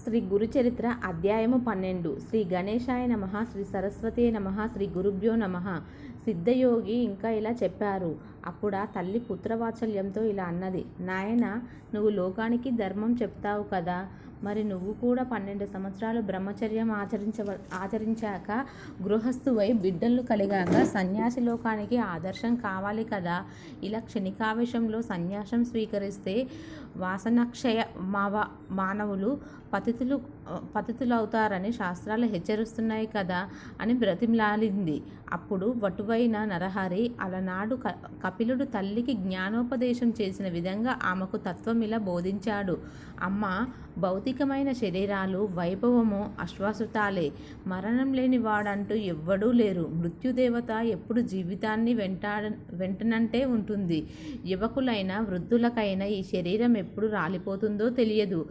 శ్రీ గురుచరిత్ర అధ్యాయము పన్నెండు. శ్రీ గణేశాయ నమ శ్రీ సరస్వతే నమ శ్రీ గురుభ్యో నమ. సిద్ధయోగి ఇంకా ఇలా చెప్పారు. అప్పుడు ఆ తల్లి పుత్రవాత్సల్యంతో ఇలా అన్నది. నాయన నువ్వు లోకానికి ధర్మం చెప్తావు కదా. మరి నువ్వు కూడా పన్నెండు సంవత్సరాలు బ్రహ్మచర్యం ఆచరించవ ఆచరించాక గృహస్థువై బిడ్డలు కలిగాక సన్యాసి లోకానికి ఆదర్శం కావాలి కదా. ఇలా క్షణికావేశంలో సన్యాసం స్వీకరిస్తే వాసనక్షయ మావ మానవులు పతితులు పతితులవుతారని శాస్త్రాలు హెచ్చరిస్తున్నాయి కదా అని బ్రతిమలాలింది. అప్పుడు వటువైన నరహరి అలనాడు క కపిలుడు తల్లికి జ్ఞానోపదేశం చేసిన విధంగా ఆమెకు తత్వం ఇలా బోధించాడు. అమ్మ భౌతిక భౌతికమైన శరీరాలు వైభవము అశ్వాసుతాలే. మరణం లేని వాడంటూ ఎవ్వడూ లేరు. మృత్యుదేవత ఎప్పుడు జీవితాన్ని వెంటాడ వెంటనంటే ఉంటుంది. యువకులైన వృద్ధులకైనా ఈ శరీరం ఎప్పుడు రాలిపోతుందో తెలియదు.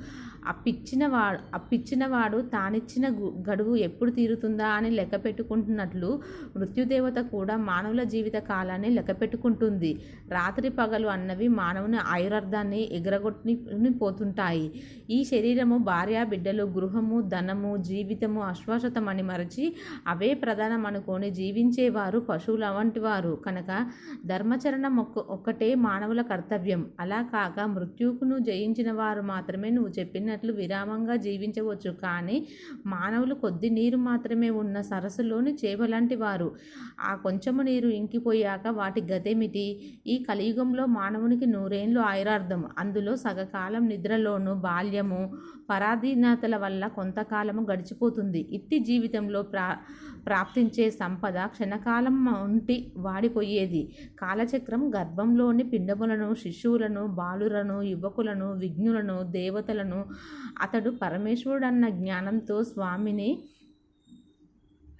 అప్పిచ్చిన వాడు అప్పిచ్చిన వాడు తానిచ్చిన గడువు ఎప్పుడు తీరుతుందా అని లెక్క పెట్టుకుంటున్నట్లు మృత్యుదేవత కూడా మానవుల జీవిత కాలాన్ని లెక్క పెట్టుకుంటుంది. రాత్రి పగలు అన్నవి మానవుని ఆయురార్థాన్ని ఎగరగొట్టి పోతుంటాయి. ఈ శరీరము భార్య బిడ్డలు గృహము ధనము జీవితము అశ్వాసతమని మరచి అవే ప్రధానం అనుకొని జీవించేవారు పశువుల వంటి వారు. కనుక ధర్మచరణం ఒక్క ఒక్కటే మానవుల కర్తవ్యం. అలా కాక మృత్యువును జయించిన వారు మాత్రమే నువ్వు చెప్పిన చెప్పినట్లు విరామంగా జీవించవచ్చు. కానీ మానవులు కొద్ది నీరు మాత్రమే ఉన్న సరస్సులోని చేపలాంటి వారు. ఆ కొంచెము నీరు ఇంకిపోయాక వాటి గతేమిటి? ఈ కలియుగంలో మానవునికి నూరేండ్లు ఆయురార్థం. అందులో సగకాలం నిద్రలోను బాల్యము పరాధీనతల వల్ల కొంతకాలము గడిచిపోతుంది. ఇట్టి జీవితంలో ప్రా ప్రాప్తించే సంపద క్షణకాలం ఉంటి వాడిపోయేది. కాలచక్రం గర్భంలోని పిండములను శిశువులను బాలులను యువకులను విఘ్నులను దేవతలను అతడు పరమేశ్వరుడు అన్న జ్ఞానంతో స్వామిని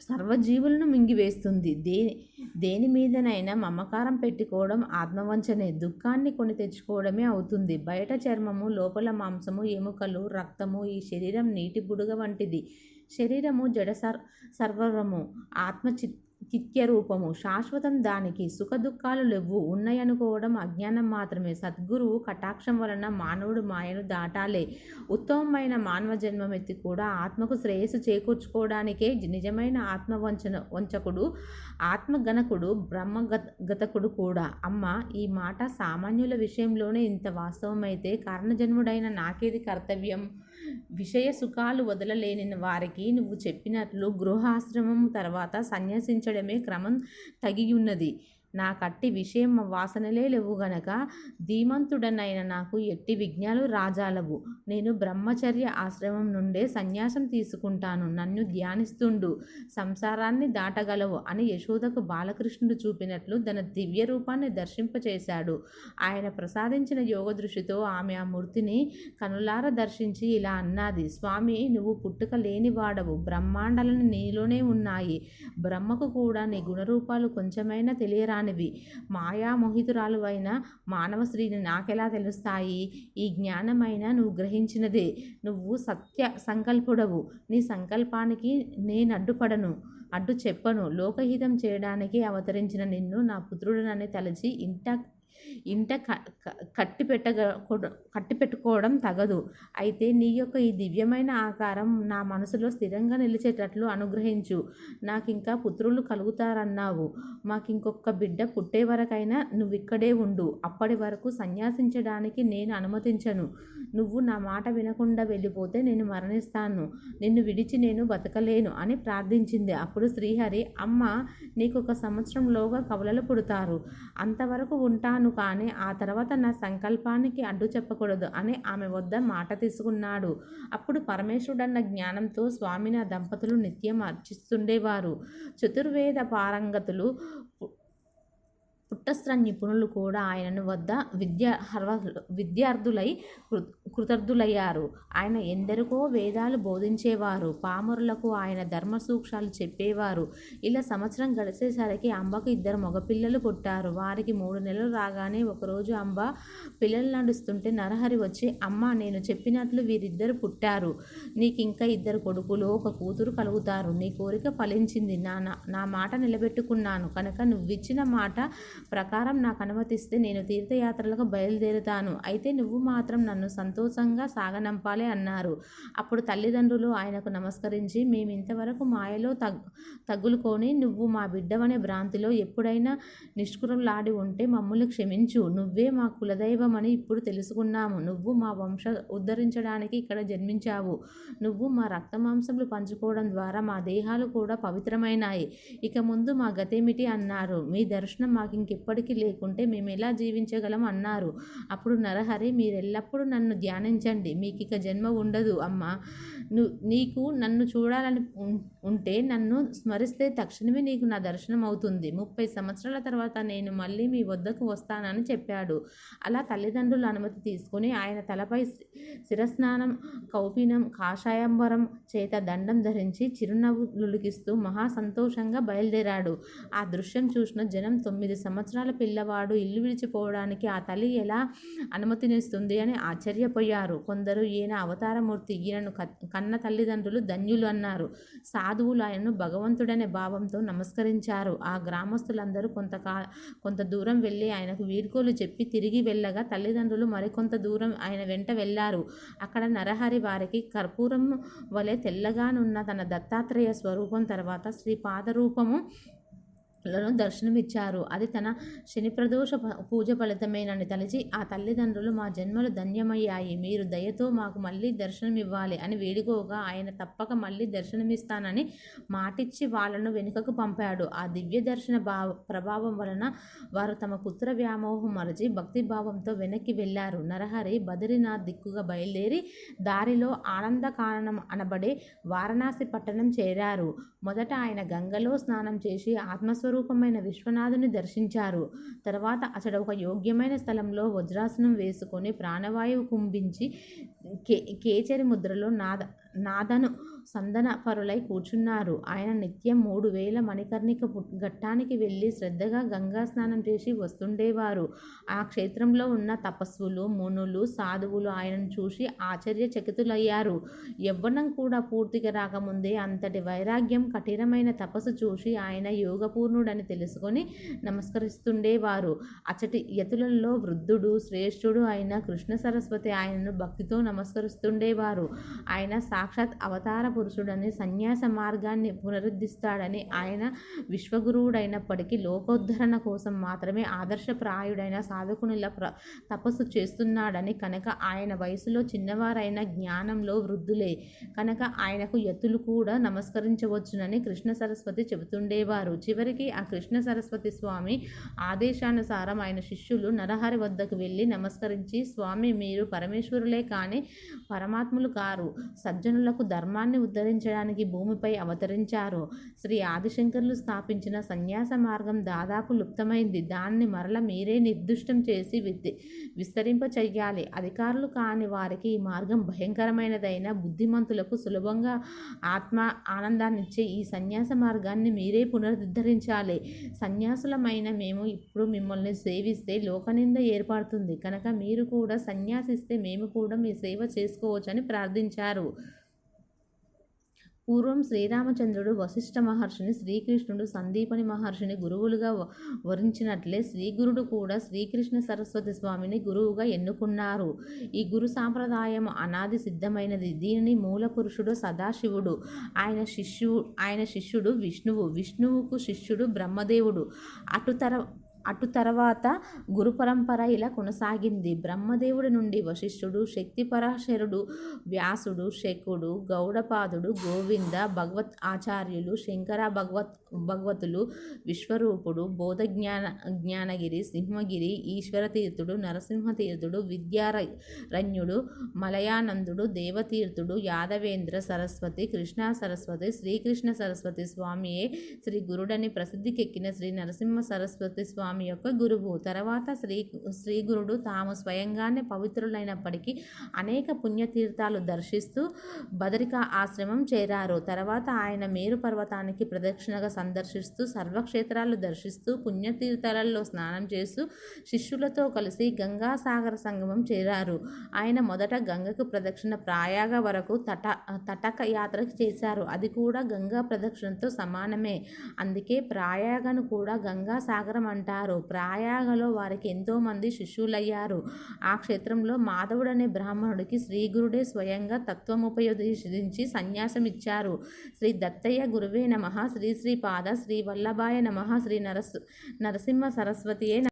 సర్వజీవులను మింగివేస్తుంది. దే దేని మీదనైనా మమకారం పెట్టుకోవడం ఆత్మవంచనే. దుఃఖాన్ని కొని తెచ్చుకోవడమే అవుతుంది. బయట చర్మము లోపల మాంసము ఎముకలు రక్తము ఈ శరీరం నీటి బుడగ వంటిది. శరీరము జడ సర్ సర్వరము. ఆత్మ చిత్ చిత్య రూపము. శాశ్వతం దానికి సుఖ దుఃఖాలు లేవు. ఉన్నాయనుకోవడం అజ్ఞానం మాత్రమే. సద్గురువు కటాక్షం వలన మానవుడు మాయను దాటాలే. ఉత్తమమైన మానవ జన్మమెత్తి కూడా ఆత్మకు శ్రేయస్సు చేకూర్చుకోవడానికే నిజమైన ఆత్మ వంచన వంచకుడు ఆత్మగణకుడు బ్రహ్మగత గతకుడు కూడా. అమ్మ ఈ మాట సామాన్యుల విషయంలోనే ఇంత వాస్తవమైతే కారణజన్ముడైన నాకేది కర్తవ్యం? విషయ సుఖాలు వదలలేని వారికి నువ్వు చెప్పినట్లు గృహాశ్రమం తర్వాత సన్యసించడమే క్రమం తగియున్నది. నా కట్టి విషయం వాసనలే లేవు గనక ధీమంతుడనైన నాకు ఎట్టి విజ్ఞాలు రాజాలవు. నేను బ్రహ్మచర్య ఆశ్రమం నుండే సన్యాసం తీసుకుంటాను. నన్ను ధ్యానిస్తుండు. సంసారాన్ని దాటగలవు అని యశోదకు బాలకృష్ణుడు చూపినట్లు తన దివ్య రూపాన్ని దర్శింపచేశాడు. ఆయన ప్రసాదించిన యోగ దృష్టితో ఆమె ఆ మూర్తిని కనులార దర్శించి ఇలా అన్నది. స్వామి నువ్వు పుట్టుక లేని వాడవు బ్రహ్మాండాలను నీలోనే ఉన్నాయి. బ్రహ్మకు కూడా నీ గుణరూపాలు కొంచెమైనా తెలియరా తెలియరానివి మాయామోహితురాలు అయిన మానవ స్త్రీని నాకెలా తెలుస్తాయి? ఈ జ్ఞానమైన నువ్వు గ్రహించినదే. నువ్వు సత్య సంకల్పుడవు. నీ సంకల్పానికి నేను అడ్డుపడను అడ్డు చెప్పను లోకహితం చేయడానికి అవతరించిన నిన్ను నా పుత్రుడనని తలచి ఇంట ఇంట క- కట్టి పెట్టగ కట్టి పెట్టుకోవడం తగదు. అయితే నీ యొక్క ఈ దివ్యమైన ఆకారం నా మనసులో స్థిరంగా నిలిచేటట్లు అనుగ్రహించు. నాకు ఇంకా పుత్రులు కలుగుతారన్నావు. మాకు ఇంకొక బిడ్డ పుట్టే వరకైనా నువ్వు ఇక్కడే ఉండు. అప్పటి వరకు సన్యాసించడానికి నేను అనుమతించను. నువ్వు నా మాట వినకుండా వెళ్ళిపోతే నేను మరణిస్తాను. నిన్ను విడిచి నేను బతకలేను అని ప్రార్థించింది. అప్పుడు శ్రీహరి అమ్మ నీకు ఒక సంవత్సరంలోగా కవలలు పుడతారు. అంతవరకు ఉంటాను. కానీ ఆ తర్వాత నా సంకల్పానికి అడ్డు చెప్పకూడదు అని ఆమె వద్ద మాట తీసుకున్నాడు. అప్పుడు పరమేశ్వరుడన్న జ్ఞానంతో స్వామిని ఆ దంపతులు నిత్యం అర్చిస్తుండేవారు. చతుర్వేద పారంగతులు పు- పుట్టస్త్ర నిపుణులు కూడా ఆయనను వద్ద విద్య విద్యార్థులై కృ- కృతజ్ఞులయ్యారు. ఆయన ఎందరికో వేదాలు బోధించేవారు. పామరులకు ఆయన ధర్మ సూక్ష్మాలు చెప్పేవారు. ఇలా సంవత్సరం గడిచేసరికి అంబకు ఇద్దరు మగపిల్లలు పుట్టారు. వారికి మూడు నెలలు రాగానే ఒకరోజు అంబ పిల్లలు నడుస్తుంటే నరహరి వచ్చి అమ్మ నేను చెప్పినట్లు వీరిద్దరు పుట్టారు. నీకు ఇంకా ఇద్దరు కొడుకులు ఒక కూతురు కలుగుతారు. నీ కోరిక ఫలించింది. నా నా- మాట నిలబెట్టుకున్నాను. కనుక నువ్విచ్చిన మాట ప్రకారం నాకు అనుమతిస్తే నేను తీర్థయాత్రలకు బయలుదేరుతాను. అయితే నువ్వు మాత్రం నన్ను సంతోషంగా సాగనంపాలి అన్నారు. అప్పుడు తల్లిదండ్రులు ఆయనకు నమస్కరించి మేము ఇంతవరకు మాయలో తగ్ తగులుకొని నువ్వు మా బిడ్డవనే భ్రాంతిలో ఎప్పుడైనా నిష్కురులాడి ఉంటే మమ్మల్ని క్షమించు. నువ్వే మా కులదైవమని ఇప్పుడు తెలుసుకున్నాము. నువ్వు మా వంశ ఉద్ధరించడానికి ఇక్కడ జన్మించావు. నువ్వు మా రక్తమాంసములు పంచుకోవడం ద్వారా మా దేహాలు కూడా పవిత్రమైనాయి. ఇక ముందు మా గతేమిటి అన్నారు. మీ దర్శనం మాకు ఇంకెప్పటికీ లేకుంటే మేము ఎలా జీవించగలం అన్నారు. అప్పుడు నరహరి మీరెల్లప్పుడూ నన్ను ధ్యానించండి. మీకు ఇక జన్మ ఉండదు అమ్మ. ను నీకు నన్ను చూడాలని ఉం- ఉంటే నన్ను స్మరిస్తే తక్షణమే నీకు నా దర్శనం అవుతుంది ముప్పై సంవత్సరాల తర్వాత నేను మళ్ళీ మీ వద్దకు వస్తానని చెప్పాడు. అలా తల్లిదండ్రుల అనుమతి తీసుకుని ఆయన తలపై శిరస్నానం కౌపీనం కాషాయంబరం చేత దండం ధరించి చిరునవ్వు లులికిస్తూ మహా సంతోషంగా బయలుదేరాడు. ఆ దృశ్యం చూసిన జనం తొమ్మిది సంవత్సరాల పిల్లవాడు ఇల్లు విడిచిపోవడానికి ఆ తల్లి ఎలా అనుమతినిస్తుంది అని ఆశ్చర్యపోయారు కొందరు ఈయన అవతారమూర్తి ఈయనను కన్న తల్లిదండ్రులు ధన్యులు అన్నారు. సాధువులు ఆయనను భగవంతుడనే భావంతో నమస్కరించారు. ఆ గ్రామస్తులందరూ కొంతకా కొంత దూరం వెళ్ళి ఆయనకు వీడ్కోలు చెప్పి తిరిగి వెళ్ళగా తల్లిదండ్రులు మరికొంత దూరం ఆయన వెంట వెళ్ళారు. అక్కడ నరహరి వారికి కర్పూరం వలె తెల్లగానున్న తన దత్తాత్రేయ స్వరూపం తర్వాత శ్రీ పాదరూపము లను దర్శనమిచ్చారు. అది తన శని ప్రదోష పూజ ఫలితమేనని తలచి ఆ తల్లిదండ్రులు మా జన్మలు ధన్యమయ్యాయి. మీరు దయతో మాకు మళ్ళీ దర్శనమివ్వాలి అని వేడుకోగా ఆయన తప్పక మళ్ళీ దర్శనమిస్తానని మాటిచ్చి వాళ్ళను వెనుకకు పంపాడు. ఆ దివ్య దర్శన భావ ప్రభావం వలన వారు తమ పుత్ర వ్యామోహం మరచి భక్తిభావంతో వెనక్కి వెళ్ళారు. నరహరి బద్రీనాథ్ దిక్కుగా బయలుదేరి దారిలో ఆనంద కారణం అనబడే వారణాసి పట్టణం చేరారు. మొదట ఆయన గంగలో స్నానం చేసి స్వరూపమైన విశ్వనాథుని దర్శించారు. తర్వాత అతడు ఒక యోగ్యమైన స్థలంలో వజ్రాసనం వేసుకొని ప్రాణవాయువు కుంభించి కే కేచరి ముద్రలో నాద నాదను సందన పరులై కూర్చున్నారు. ఆయన నిత్యం మూడు వేల మణికర్ణిక ఘట్టానికి వెళ్ళి శ్రద్ధగా గంగా స్నానం చేసి వస్తుండేవారు. ఆ క్షేత్రంలో ఉన్న తపస్సులు మునులు సాధువులు ఆయనను చూసి ఆశ్చర్యచకితులయ్యారు. యవ్వనం కూడా పూర్తిగా రాకముందే అంతటి వైరాగ్యం కఠినమైన తపస్సు చూసి ఆయన యోగపూర్ణుడని తెలుసుకొని నమస్కరిస్తుండేవారు. అచటి యతులలో వృద్ధుడు శ్రేష్ఠుడు అయిన కృష్ణ సరస్వతి ఆయనను భక్తితో నమస్కరిస్తుండేవారు. ఆయన సాక్షాత్ అవతార పురుషుడని సన్యాస మార్గాన్ని పునరుద్ధరిస్తాడని ఆయన విశ్వగురువుడైనప్పటికీ లోకోద్ధరణ కోసం మాత్రమే ఆదర్శప్రాయుడైన సాధకునిలా ప్ర తపస్సు చేస్తున్నాడని కనుక ఆయన వయసులో చిన్నవారైన జ్ఞానంలో వృద్ధులే. కనుక ఆయనకు యతులు కూడా నమస్కరించవచ్చునని కృష్ణ సరస్వతి చెబుతుండేవారు. చివరికి ఆ కృష్ణ సరస్వతి స్వామి ఆదేశానుసారం ఆయన శిష్యులు నరహరి వద్దకు వెళ్ళి నమస్కరించి స్వామి మీరు పరమేశ్వరులే కానీ పరమాత్ములు కారు. సజ్జనులకు ధర్మాన్ని ఉద్ధరించడానికి భూమిపై అవతరించారు. శ్రీ ఆదిశంకర్లు స్థాపించిన సన్యాస మార్గం దాదాపు లుప్తమైంది. దాన్ని మరల మీరే నిర్దిష్టం చేసి విద్ది విస్తరింప చెయ్యాలి అధికారులు కాని వారికి ఈ మార్గం భయంకరమైనదైన బుద్ధిమంతులకు సులభంగా ఆత్మ ఆనందాన్నిచ్చే ఈ సన్యాస మార్గాన్ని మీరే పునరుద్ధరించాలి. సన్యాసులమైన మేము ఇప్పుడు మిమ్మల్ని సేవిస్తే లోకనింద ఏర్పడుతుంది. కనుక మీరు కూడా సన్యాసిస్తే మేము కూడా మీ సేవ చేసుకోవచ్చని ప్రార్థించారు. పూర్వం శ్రీరామచంద్రుడు వశిష్ఠ మహర్షిని శ్రీకృష్ణుడు సందీపని మహర్షిని గురువులుగా వరించినట్లే శ్రీగురుడు కూడా శ్రీకృష్ణ సరస్వతి స్వామిని గురువుగా ఎన్నుకున్నారు. ఈ గురు సాంప్రదాయం అనాది సిద్ధమైనది. దీనిని మూల పురుషుడు సదాశివుడు ఆయన శిష్యు ఆయన శిష్యుడు విష్ణువు. విష్ణువుకు శిష్యుడు బ్రహ్మదేవుడు. అటు తర అటు తర్వాత గురు పరంపర ఇలా కొనసాగింది. బ్రహ్మదేవుడి నుండి వశిష్ఠుడు శక్తి పరాశరుడు వ్యాసుడు శకుడు గౌడపాదుడు గోవింద భగవత్ ఆచార్యులు శంకర భగవత్ భగవతులు విశ్వరూపుడు బోధ జ్ఞాన జ్ఞానగిరి సింహగిరి ఈశ్వరతీర్థుడు నరసింహతీర్థుడు విద్యారణ్యుడు మలయానందుడు దేవతీర్థుడు యాదవేంద్ర సరస్వతి కృష్ణ సరస్వతి శ్రీకృష్ణ సరస్వతి స్వామియే శ్రీ గురుడని ప్రసిద్ధికెక్కిన శ్రీ నరసింహ సరస్వతి స్వామి యొక్క గురువు. తర్వాత శ్రీ శ్రీగురుడు తాము స్వయంగానే పవిత్రులైనప్పటికీ అనేక పుణ్యతీర్థాలు దర్శిస్తూ బదరికా ఆశ్రమం చేరారు. తర్వాత ఆయన మేరు పర్వతానికి ప్రదక్షిణగా సందర్శిస్తూ సర్వక్షేత్రాలు దర్శిస్తూ పుణ్యతీర్థాలలో స్నానం చేస్తూ శిష్యులతో కలిసి గంగాసాగర సంగమం చేరారు. ఆయన మొదట గంగకు ప్రదక్షిణ ప్రాయాగ వరకు తట తటక యాత్ర చేశారు. అది కూడా గంగా ప్రదక్షిణతో సమానమే. అందుకే ప్రాయాగను కూడా గంగాసాగరం అంటారు. పొందారు ప్రయాగలో వారికి ఎంతోమంది శిష్యులయ్యారు. ఆ క్షేత్రంలో మాధవుడనే బ్రాహ్మణుడికి శ్రీగురుడే స్వయంగా తత్వముపయోగించి సన్యాసం ఇచ్చారు శ్రీ దత్తయ్య గురువే నమ. శ్రీ శ్రీ పాద శ్రీ వల్లభాయ నమ. శ్రీ నరస్ నరసింహ సరస్వతియే